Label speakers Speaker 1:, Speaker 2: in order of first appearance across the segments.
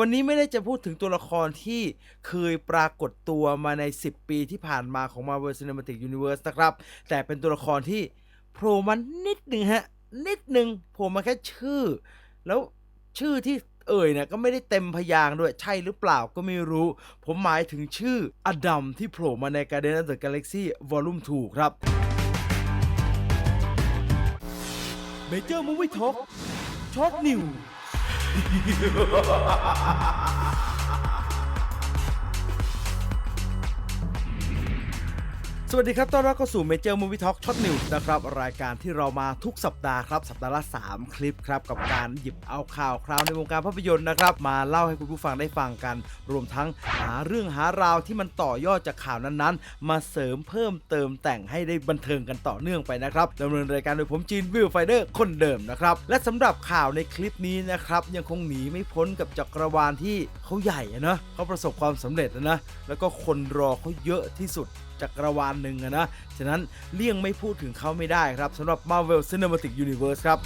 Speaker 1: วันนี้ไม่ได้จะพูดถึงตัวละครที่เคยปรากฏตัวมาใน 10 ปีที่ผ่านมาของ Marvel Cinematic Universe นะครับ แต่เป็นตัวละครที่โผล่มานิดหนึ่งฮะ นิดหนึ่งโผล่มาแค่ชื่อ แล้วชื่อที่เอ่ยเนี่ยก็ไม่ได้เต็มพยางค์ด้วยใช่หรือเปล่าก็ไม่รู้ ผมหมายถึงชื่ออดัมที่โผล่มาใน Guardians of the Galaxy Volume 2 ครับ Major Movie Talk ช็อ ハハハハハ สวัสดีครับ ต้อนรับเข้าสู่ Major Movie Talk ช็อตนิวส์นะครับ รายการที่เรามาทุกสัปดาห์ครับ สัปดาห์ละ 3 คลิปครับ กับการหยิบเอาข่าวคราวในวงการภาพยนตร์นะครับ มาเล่าให้คุณผู้ฟังได้ฟังกัน รวมทั้งหาเรื่องหาราวที่มันต่อยอดจากข่าวนั้นๆ มาเสริมเพิ่มเติมแต่งให้ได้บันเทิงกันต่อเนื่องไปนะครับดำเนินรายการโดยผมจีนวิวไฟเดอร์คนเดิมนะครับและสำหรับข่าวในคลิปนี้นะครับยังคงหนีไม่พ้นกับจักรวาลที่เขาใหญ่อะนะเขาประสบความสำเร็จนะแล้วก็คนรอเขาเยอะที่สุด จักรวาลหนึ่งอะนะ ฉะนั้นเลี่ยงไม่พูดถึงเขาไม่ได้ครับสำหรับ Marvel Cinematic Universe ครับ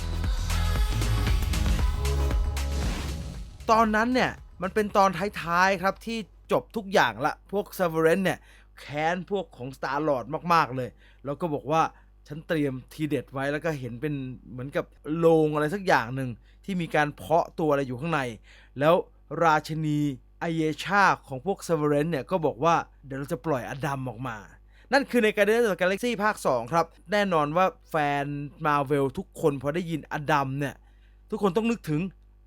Speaker 1: ตอนนั้นเนี่ย มันเป็นตอนท้ายๆครับที่จบทุกอย่างละ พวก s e v e r a n เนี่ยแค้นพวกของ Star Lord มากๆเลย แล้วก็บอกว่าฉันเตรียมทีเด็ดไว้แล้วก็เห็นเป็นเหมือนกับโลงอะไรสักอย่างหนึ่งที่มีการเพาะตัวอะไรอยู่ข้างใน แล้วราชนี ไอเยชาของพวกเซเวเรนเนี่ยก็บอกว่าเดี๋ยวเราจะปล่อยอดัมออกมา นั่นคือในการเดินจากกาแล็กซี่ภาค 2 ครับ แน่นอนว่าแฟนมาเวลทุกคนพอได้ยินอดัมเนี่ย ทุกคนต้องนึกถึง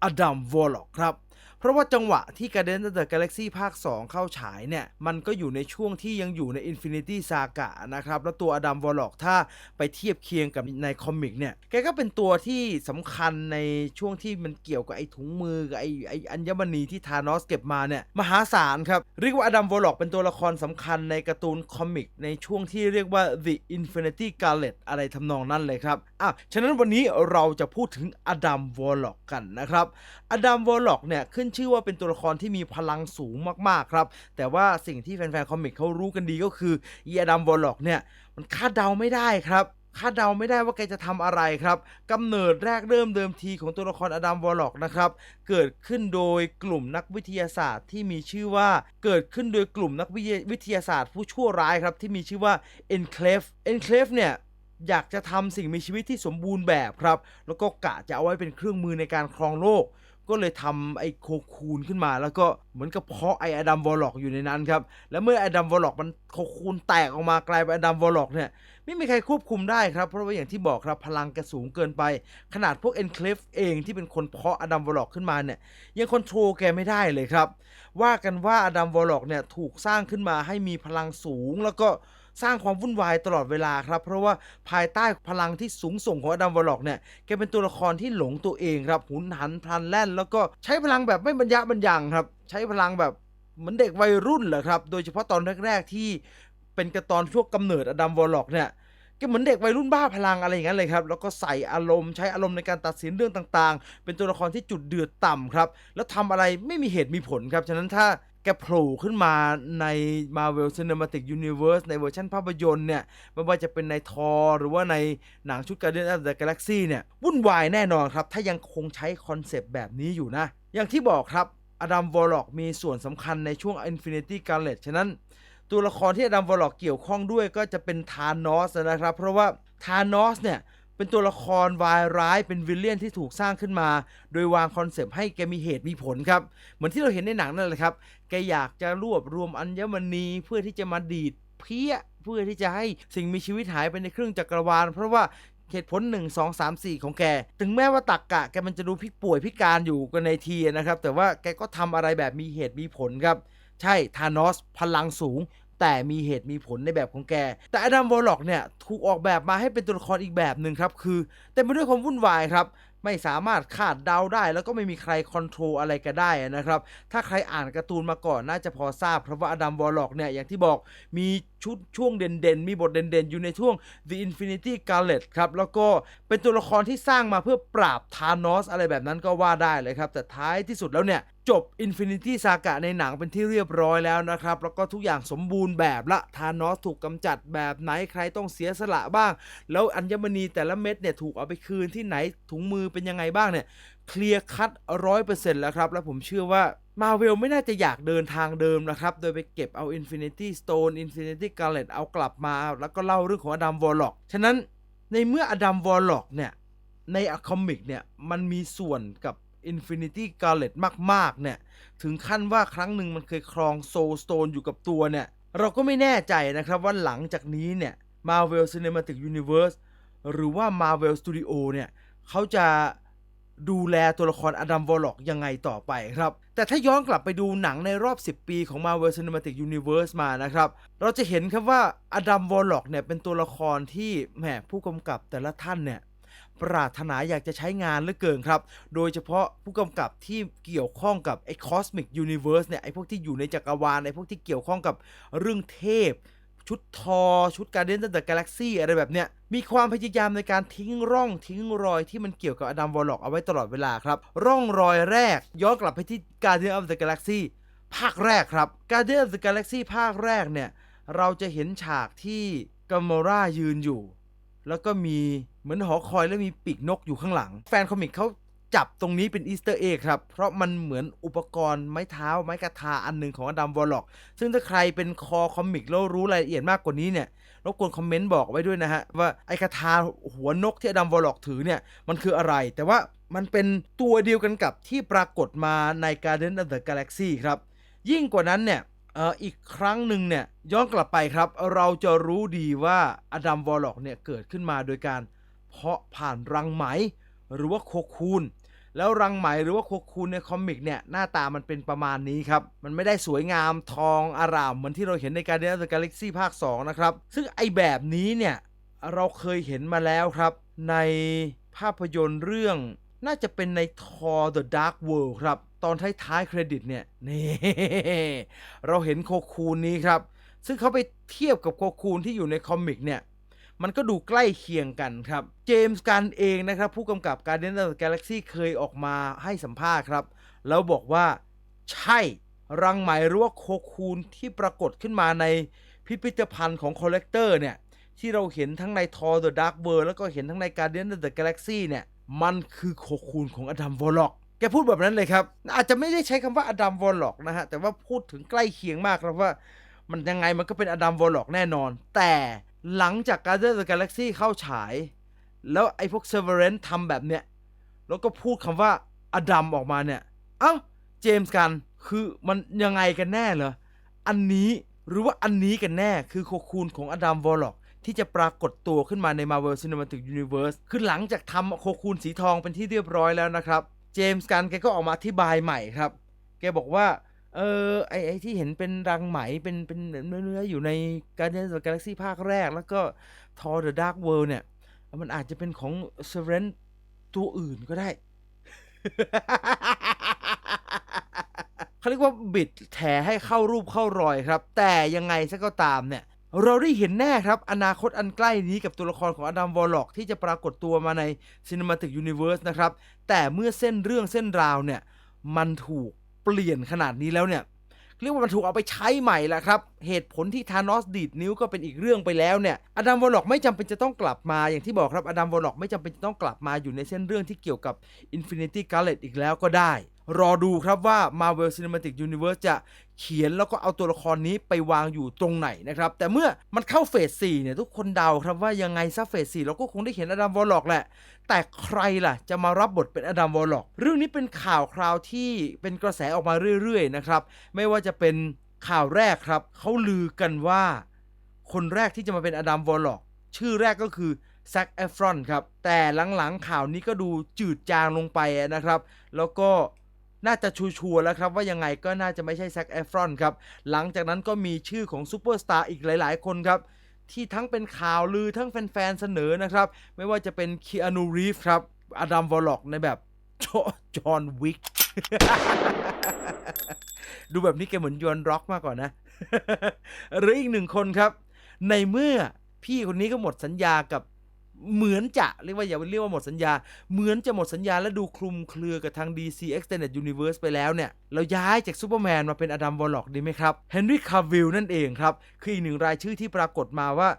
Speaker 1: อดัมวอลล็อกครับ เพราะว่าจังหวะที่ Guardians of the Galaxy ภาค 2 เข้าฉายเนี่ย มันก็อยู่ในช่วงที่ยังอยู่ใน Infinity Saga นะครับ แล้วตัวอดัมวอลล็อกถ้าไปเทียบเคียงกับในคอมิกเนี่ย แกก็เป็นตัวที่สำคัญในช่วงที่มันเกี่ยวกับไอ้ถุงมือกับไอ้ไอ้อัญมณีที่ธานอสเก็บมาเนี่ย มหาศาลครับ เรียกว่าอดัมวอลล็อกเป็นตัวละครสำคัญในการ์ตูนคอมิกในช่วงที่เรียกว่า The Infinity Gauntlet อะไรทำนองนั้นเลยครับอะฉะนั้นวันนี้เราจะพูดถึงอดัมวอลล็อกกันนะครับอดัมวอลล็อกเนี่ยขึ้นชื่อว่าเป็นตัวละครที่มีพลังสูงมากๆครับ แต่ว่าสิ่งที่แฟนๆคอมิกเขารู้กันดีก็คืออีอดัมวอลล็อกเนี่ยมันคาดเดาไม่ได้ครับคาดเดาไม่ได้ว่าแกจะทำอะไรครับกำเนิดแรกเริ่มเดิมทีของตัวละครอดัมวอลล็อกนะครับ เกิดขึ้นโดยกลุ่มนักวิทยาศาสตร์ที่มีชื่อว่า เกิดขึ้นโดยกลุ่มนักวิทยาศาสตร์ผู้ชั่วร้ายครับ ที่มีชื่อว่า Enclave Enclave เนี่ยอยากจะทำสิ่งมีชีวิตที่สมบูรณ์แบบครับ แล้วก็กะจะเอาไว้เป็นเครื่องมือในการครองโลก ก็เลยทำไอ้โคคูนขึ้นมา แล้วก็เหมือนกับเพาะไอ้อดัมวอลล็อกอยู่ในนั้นครับ แล้วเมื่ออดัมวอลล็อกมันโคคูนแตกออกมากลายเป็นอดัมวอลล็อกเนี่ยไม่มีใครควบคุมได้ครับ เพราะว่าอย่างที่บอกครับพลังแกสูงเกินไป ขนาดพวกเอ็นเคลฟเองที่เป็นคนเพาะอดัมวอลล็อกขึ้นมาเนี่ยยังคอนโทรลแกไม่ได้เลยครับ ว่ากันว่าอดัมวอลล็อกเนี่ยถูกสร้างขึ้นมาให้มีพลังสูงแล้วก็ สร้างความวุ่นวายตลอดเวลาครับ เพราะว่าภายใต้พลังที่สูงส่งของอดัมวอลล็อกเนี่ยแกเป็นตัวละครที่หลงตัวเองครับหุนหันพลันแล่น แล้วก็ใช้พลังแบบไม่บรรยะบรรยังครับ ใช้พลังแบบเหมือนเด็กวัยรุ่นเหรอครับ โดยเฉพาะตอนแรก ๆ ที่เป็นกระตอนช่วงกำเนิดอดัมวอลล็อกเนี่ยก็เหมือนเด็กวัยรุ่นบ้าพลังอะไรอย่างนั้นเลยครับ แล้วก็ใส่อารมณ์ใช้อารมณ์ในการตัดสินเรื่องต่างๆ เป็นตัวละครที่จุดเดือดต่ำครับ แล้วทำอะไรไม่มีเหตุมีผลครับ ฉะนั้นถ้า โผล่ขึ้นมาใน Marvel Cinematic Universe ในเวอร์ชันภาพยนตร์เนี่ยไม่ว่าจะเป็นในทอหรือว่าในหนังชุด Guardians of the Galaxy เนี่ยวุ่นวายแน่นอนครับ ถ้ายังคงใช้คอนเซปต์แบบนี้อยู่นะ อย่างที่บอกครับอดัมวอลล็อกมีส่วนสำคัญในช่วง Infinity Gauntlet ฉะนั้น ตัวละครที่อดัมวอลล็อกเกี่ยวข้องด้วยก็จะเป็นธานอสนะครับ เพราะว่าธานอสเนี่ย เป็นตัวละครวายร้ายเป็นวิลเลียนที่ถูกสร้างขึ้นมา โดยวางคอนเซปต์ให้แกมีเหตุมีผลครับ เหมือนที่เราเห็นในหนังนั่นแหละครับ แกอยากจะรวบรวมอัญมณีเพื่อที่จะมาดีดเพี้ยเพื่อที่จะให้สิ่งมีชีวิตหายไปในเครื่องจักรวาล เพราะว่าเหตุผล 1 2 3 4 ของแก ถึงแม้ว่าตักกะแกมันจะดูพิกป่วยพิการอยู่กันในทีนะครับ แต่ว่าแกก็ทำอะไรแบบมีเหตุมีผลครับ ใช่ธานอสพลังสูง แต่มีเหตุมีผลในแบบของแก แต่อดัมวอลล็อกเนี่ยถูกออกแบบมาให้เป็นตัวละครอีกแบบหนึ่งครับ คือเต็มไปด้วยความวุ่นวายครับ ไม่สามารถคาดเดาได้ แล้วก็ไม่มีใครคอนโทรลอะไรก็ได้นะครับ ถ้าใครอ่านการ์ตูนมาก่อนน่าจะพอทราบเพราะว่าอดัมวอลล็อกเนี่ยอย่างที่บอกมีชุดช่วงเด่นๆ มีบทเด่นๆ อยู่ในช่วง The Infinity Gauntlet ครับแล้วก็เป็นตัวละครที่สร้างมาเพื่อปราบธานอสอะไรแบบนั้นก็ว่าได้เลยครับ แต่ท้ายที่สุดแล้วเนี่ยจบ Infinity Saga ในหนังเป็นที่เรียบร้อยแล้วนะครับ แล้วก็ทุกอย่างสมบูรณ์แบบละธานอสถูกกำจัดแบบไหนใครต้องเสียสละบ้าง แล้วอัญมณีแต่ละเม็ดเนี่ยถูกเอาไปคืนที่ไหนถุงมือเป็นยังไงบ้างเนี่ยเคลียร์คัดร้อยเปอร์เซ็นต์แล้วครับ แล้วผมเชื่อว่ามาเวลไม่น่าจะอยากเดินทางเดิมนะครับ โดยไปเก็บเอา Infinity Stone Infinity Gauntlet เอากลับมา แล้วก็เล่าเรื่องของอดัมวอลล็อกฉะนั้นในเมื่ออดัมวอลล็อกเนี่ย ในอะคอมิกเนี่ย มันมีส่วนกับ Infinity Gauntlet มาก ๆ เนี่ย ถึงขั้นว่าครั้งหนึ่งมันเคยครองโซลสโตนอยู่กับตัวเนี่ย เราก็ไม่แน่ใจนะครับว่าหลังจากนี้เนี่ย Marvel Cinematic Universe หรือว่า Marvel Studio เนี่ย เขาจะดูแลตัวละครอดัมวอลล็อกยังไงต่อไปครับ แต่ถ้าย้อนกลับไปดูหนังในรอบ 10 ปีของ Marvel Cinematic Universe มานะครับ เราจะเห็นครับว่าอดัมวอลล็อกเนี่ยเป็นตัวละครที่แหมผู้กำกับแต่ละท่านเนี่ยปรารถนาอยากจะใช้งานเหลือเกินครับ โดยเฉพาะผู้กำกับที่เกี่ยวข้องกับไอ้ Cosmic Universe เนี่ยไอ้พวกที่อยู่ในจักรวาลไอ้พวกที่เกี่ยวข้องกับเรื่องเทพ ชุดทอ ชุดการเดินเดอะกาแล็กซี่อะไรแบบเนี้ย มีความพยายามในการทิ้งร่องทิ้งรอยที่มันเกี่ยวกับอดัมวอลล็อกเอาไว้ตลอดเวลาครับ ร่องรอยแรกย้อนกลับไปที่ Guardian of the Galaxy ภาคแรกครับ Guardian of the Galaxy ภาคแรกเนี่ยเราจะเห็นฉากที่กัมโมรายืนอยู่ แล้วก็มีเหมือนหอคอยแล้วมีปีกนกอยู่ข้างหลัง แฟนคอมิกเขาจับตรงนี้เป็นอีสเตอร์เอ็กครับ เพราะมันเหมือนอุปกรณ์ไม้เท้าไม้กระทาอันหนึ่งของอดัมวอลล็อก ซึ่งถ้าใครเป็นคอคอมิกแล้วรู้รายละเอียดมากกว่านี้เนี่ย รบกวนคอมเมนต์บอกไว้ด้วยนะฮะ ว่าไอ้คาถาหัวนกที่อดัมวอลล็อกถือเนี่ย มันคืออะไร แต่ว่ามันเป็นตัวเดียวกันกับที่ปรากฏมาใน Guardian of the Galaxy ครับ ยิ่งกว่านั้นเนี่ยเอ่ออีกครั้งหนึ่งเนี่ยย้อนกลับไปครับ เราจะรู้ดีว่าอดัมวอลล็อกเนี่ยเกิดขึ้นมาโดยการเพาะผ่านรังไหม หรือว่าโคคูน แล้วรังไหมหรือว่าโคคูนในคอมิกเนี่ยหน้าตามันเป็นประมาณนี้ครับ มันไม่ได้สวยงามทองอารามเหมือนที่เราเห็นใน Guardians of the Galaxy ภาค 2 นะครับ ซึ่งไอแบบนี้เนี่ยเราเคยเห็นมาแล้วครับ ในภาพยนตร์เรื่องน่าจะเป็นใน Thor the Dark World ครับ ตอนท้ายๆเครดิตเนี่ยนี่เราเห็นโคคูนนี้ครับ ซึ่งเขาไปเทียบกับโคคูนที่อยู่ในคอมิกเนี่ย มันก็ดูใกล้เคียงกันครับ เจมส์กันเองนะครับผู้กำกับ Guardians of the Galaxy เคยออกมาให้สัมภาษณ์ครับ แล้วบอกว่าใช่รังไหมหรือว่าโคคูนที่ปรากฏขึ้นมาในพิพิธภัณฑ์ของคอลเลกเตอร์เนี่ย ที่เราเห็นทั้งใน Thor the Dark World แล้วก็เห็นทั้งใน Guardians of the Galaxy เนี่ย มันคือโคคูนของอดัมวอลล็อกแกพูดแบบนั้นเลยครับ อาจจะไม่ได้ใช้คำว่าอดัมวอลล็อกนะฮะ แต่ว่าพูดถึงใกล้เคียงมากครับว่า มันยังไงมันก็เป็นอดัมวอลล็อกแน่นอน แต่ หลังจาก Guardians of the Galaxy เข้าฉาย แล้วไอ้พวก Severance ทำแบบเนี้ย แล้วก็พูดคำว่าอดัมออกมาเนี่ย เอ้า เจมส์กัน คือมันยังไงกันแน่เหรอ อันนี้หรือว่าอันนี้กันแน่ คือโคคูนของอดัมวอลล็อกที่จะปรากฏตัวขึ้นมาใน Marvel Cinematic Universe คือหลังจากทำโคคูนสีทองเป็นที่เรียบร้อยแล้วนะครับ เจมส์กันแกก็ออกมาอธิบายใหม่ครับ แกบอกว่า เออไอไอที่เห็นเป็นรังไหมเป็นเป็นเนื้อๆอยู่ใน Guardians of the Galaxy ภาคแรก แล้วก็ Thor the Dark World เนี่ย มันอาจจะเป็นของ s e v e r e n ตัวอื่นก็ได้เขาเรียกว่าบิดแถให้เข้ารูปเข้ารอยครับ แต่ยังไงซะก็ตามเนี่ย เราได้เห็นแน่ครับ อนาคตอันใกล้นี้กับตัวละครของอดัมวอลล็อกที่จะปรากฏตัวมาใน Cinematic Universe นะครับ แต่เมื่อเส้นเรื่องเส้นราวเนี่ย มันถูก เปลี่ยนขนาดนี้แล้วเนี่ยเรียกว่ามันถูกเอาไปใช้ใหม่แล้วครับ เหตุผลที่ธานอสดีดนิ้วก็เป็นอีกเรื่องไปแล้วเนี่ย อดัมวอลล็อกไม่จำเป็นจะต้องกลับมาอย่างที่บอกครับ อดัมวอลล็อกไม่จำเป็นจะต้องกลับมาอยู่ในเส้นเรื่องที่เกี่ยวกับ Infinity Gauntlet อีกแล้วก็ได้ รอดูครับว่า Marvel Cinematic Universe จะเขียนแล้วก็เอาตัวละครนี้ไปวางอยู่ตรงไหนนะครับ แต่เมื่อมันเข้าเฟส4เนี่ยทุกคนเดาครับว่ายังไงซะเฟส4เราก็คงได้เห็นอดัมวอลล็อกแหละ แต่ใครล่ะจะมารับบทเป็นอดัมวอลล็อกเรื่องนี้เป็นข่าวคราวที่เป็นกระแสออกมาเรื่อยๆนะครับไม่ว่าจะเป็นข่าวแรกครับเขาลือกันว่า คนแรกที่จะมาเป็นอดัมวอลล็อกชื่อแรกก็คือแซคเอฟรอนครับ แต่หลังๆข่าวนี้ก็ดูจืดจางลงไปนะครับ แล้วก็ น่าจะชัวร์แล้วครับว่ายังไงก็น่าจะไม่ใช่แซคเอฟรอนครับ หลังจากนั้นก็มีชื่อของซูเปอร์สตาร์อีกหลาย ๆ คนครับ ที่ทั้งเป็นข่าวลือทั้งแฟน ๆ เสนอนะครับ ไม่ว่าจะเป็นคีอานูรีฟครับ อดัมวอลล็อกในแบบจอห์นวิกดูแบบนี้แกเหมือนยอนร็อกมากกว่านะ หรืออีกหนึ่งคนครับ ในเมื่อพี่คนนี้ก็หมดสัญญากับ เหมือนจะเรียกว่าอย่าเรียกว่าหมดสัญญา เหมือนจะหมดสัญญาและดูคลุมเครือกับทาง DC Extended Universe ไปแล้วเนี่ย เราย้ายจากซูเปอร์แมนมาเป็นอดัมวอลล็อกดีไหมครับเฮนรี่คาวิลนั่นเองครับ คืออีกหนึ่งรายชื่อที่ปรากฏมาว่า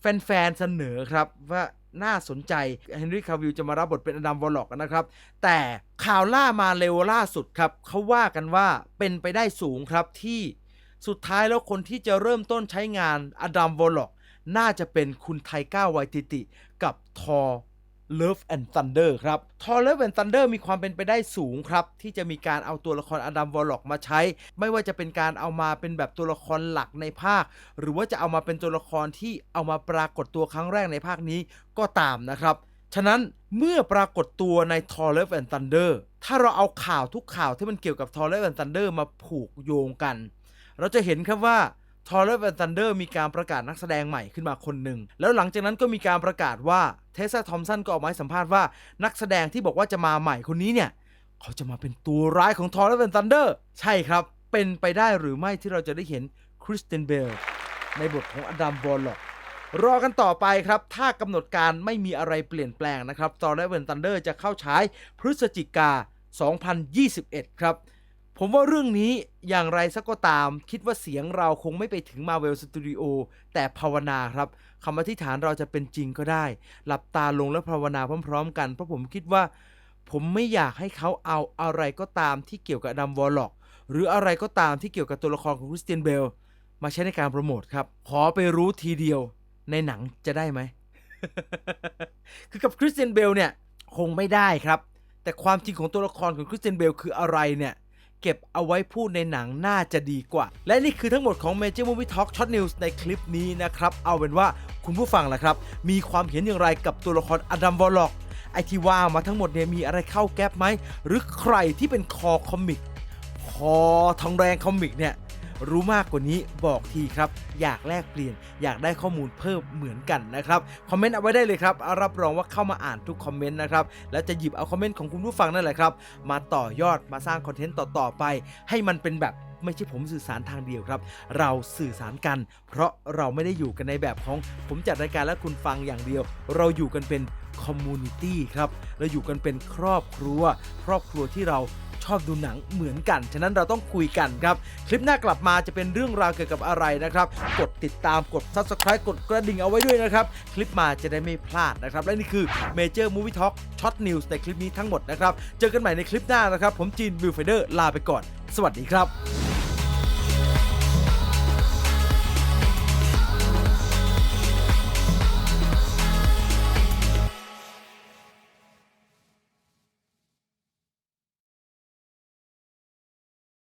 Speaker 1: แฟนๆเสนอครับว่าน่าสนใจเฮนรี่คาวิลจะมารับบทเป็นอดัมวอลล็อกนะครับ แต่ข่าวล่ามาเร็วล่าสุดครับเขาว่ากันว่าเป็นไปได้สูงครับที่สุดท้ายแล้วคนที่จะเริ่มต้นใช้งานอดัมวอลล็อกน่าจะเป็นคุณไทก้าไวติติ ทอ Love and Thunder ครับทอ Love and Thunder มีความเป็นไปได้สูงครับ ที่จะมีการเอาตัวละครอดัมวอลล็อกมาใช้ ไม่ว่าจะเป็นการเอามาเป็นแบบตัวละครหลักในภาค หรือว่าจะเอามาเป็นตัวละครที่เอามาปรากฏตัวครั้งแรกในภาคนี้ก็ตามนะครับ ฉะนั้นเมื่อปรากฏตัวใน Thor Love and Thunder ถ้าเราเอาข่าวทุกข่าวที่มันเกี่ยวกับ Thor Love and Thunder มาผูกโยงกัน เราจะเห็นครับว่า ทอร์เรนทันเดอร์มีการประกาศนักแสดงใหม่ขึ้นมาคนหนึ่ง แล้วหลังจากนั้นก็มีการประกาศว่าเทสซาทอมสันก็ออกมาให้สัมภาษณ์ว่านักแสดงที่บอกว่าจะมาใหม่คนนี้เนี่ย เขาจะมาเป็นตัวร้ายของทอร์เรนทันเดอร์ใช่ครับ เป็นไปได้หรือไม่ที่เราจะได้เห็นคริสเตนเบลในบทของอดัมบอลล็อกรอกันต่อไปครับ ถ้ากำหนดการไม่มีอะไรเปลี่ยนแปลงนะครับตอนแรกเวนตันเดอร์จะเข้าฉายพฤศจิกา 2021 ครับ ผมว่าเรื่องนี้อย่างไรสักก็ตาม คิดว่าเสียงเราคงไม่ไปถึง Marvel Studio แต่ภาวนาครับคำอธิษฐานเราจะเป็นจริงก็ได้ หลับตาลงแล้วภาวนาพร้อม ๆ กัน เพราะผมคิดว่า ผมไม่อยากให้เขาเอาอะไรก็ตามที่เกี่ยวกับดัมวอลล็อกหรืออะไรก็ตามที่เกี่ยวกับตัวละครของคริสเตียนเบลมาใช้ในการโปรโมทครับ ขอไปรู้ทีเดียวในหนังจะได้ไหม คือกับคริสเตียนเบลเนี่ยคงไม่ได้ครับ แต่ความจริงของตัวละครของคริสเตียนเบลคืออะไรเนี่ย เก็บเอาไว้พูดในหนังน่าจะดีกว่า และนี่คือทั้งหมดของ Major Movie Talk Short News ในคลิปนี้นะครับ เอาเป็นว่าคุณผู้ฟังล่ะครับ มีความเห็นอย่างไรกับตัวละครอดัมวอลล็อกไอที่ว่ามาทั้งหมดเนี่ยมีอะไรเข้าแก๊ปไหม หรือใครที่เป็นคอคอมิก คอทองแดงคอมิกเนี่ย รู้มากกว่านี้บอกทีครับ อยากแลกเปลี่ยน อยากได้ข้อมูลเพิ่มเหมือนกันนะครับคอมเมนต์เอาไว้ได้เลยครับรับรองว่าเข้ามาอ่านทุกคอมเมนต์นะครับแล้วจะหยิบเอาคอมเมนต์ของคุณผู้ฟังนั่นแหละครับ มาต่อยอดมาสร้างคอนเทนต์ต่อๆไป ให้มันเป็นแบบไม่ใช่ผมสื่อสารทางเดียวครับ เราสื่อสารกัน เพราะเราไม่ได้อยู่กันในแบบของผมจัดรายการและคุณฟังอย่างเดียว เราอยู่กันเป็นคอมมูนิตี้ครับ เราอยู่กันเป็นครอบครัว ครอบครัวที่เรา ชอบดูหนังเหมือนกัน ฉะนั้นเราต้องคุยกันครับ คลิปหน้ากลับมาจะเป็นเรื่องราวเกี่ยวกับอะไรนะครับ กดติดตามกด subscribe กดกระดิ่งเอาไว้ด้วยนะครับ คลิปมาจะได้ไม่พลาดนะครับ และนี่คือ Major Movie Talk Short News ในคลิปนี้ทั้งหมดนะครับ เจอกันใหม่ในคลิปหน้านะครับ ผมจีนวิวไฟเดอร์ลาไปก่อน สวัสดีครับ